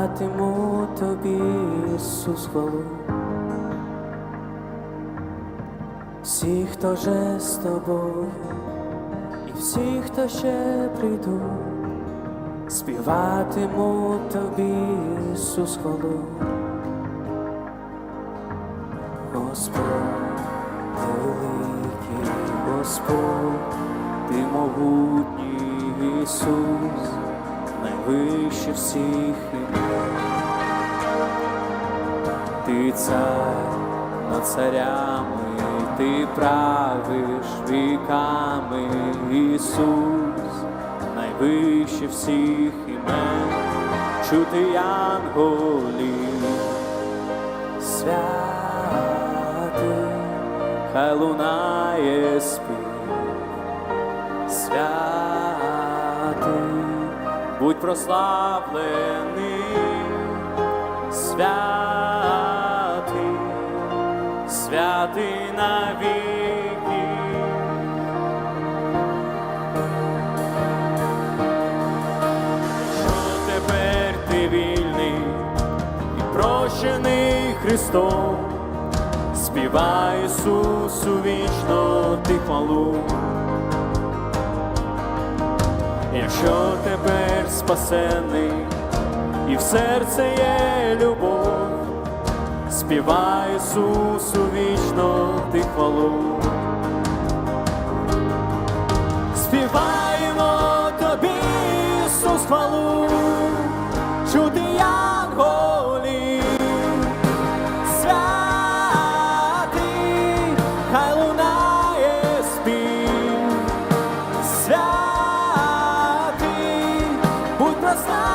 співатиму тобі Ісус хвалу. Всі, хто же з тобою, і всі, хто ще прийдуть, співатиму тобі Ісус хвалу. Господь, великий, Господь, ти могутній Ісус, найвище всіх. Ти цар над царями, ти правиш віками, Ісус, найвище всіх імен, чути янголів святий, хай лунає спів, святий, будь прославлений, святий, святий навіки. Що тепер ти вільний і прощений Христом, співай Ісусу вічно ти хвалу. Якщо тепер спасений, і в серце є любов, співай Ісусу вічно ти хвалу. Співаємо тобі, Ісус, хвалу,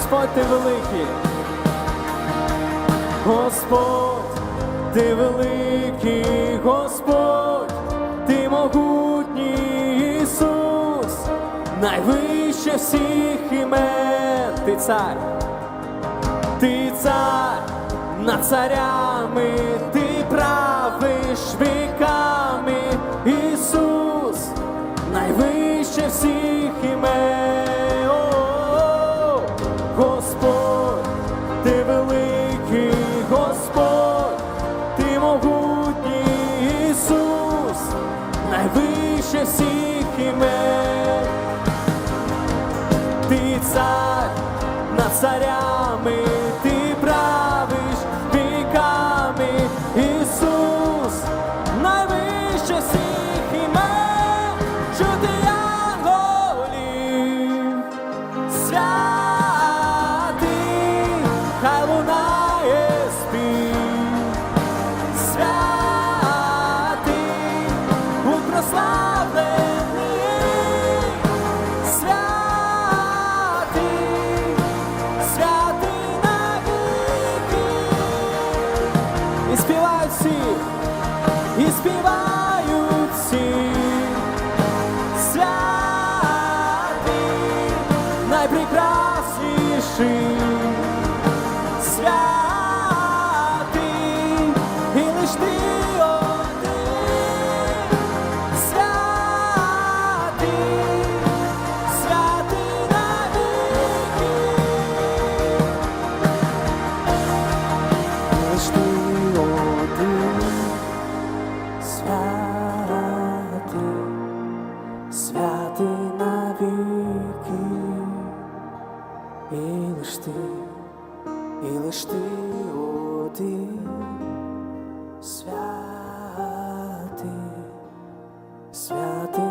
Господь ти великий. Господь, ти великий, Господь, ти могутній Ісус, найвище всіх імен, ти цар, ти цар над царями, ти правиш віками, Ісус, найвище всіх імен. Могутній Ісус, найвище всіх імен. Ти цар над царями, найпрекрасніший, святий, І лиш ти, і лиш ти один святий, святий.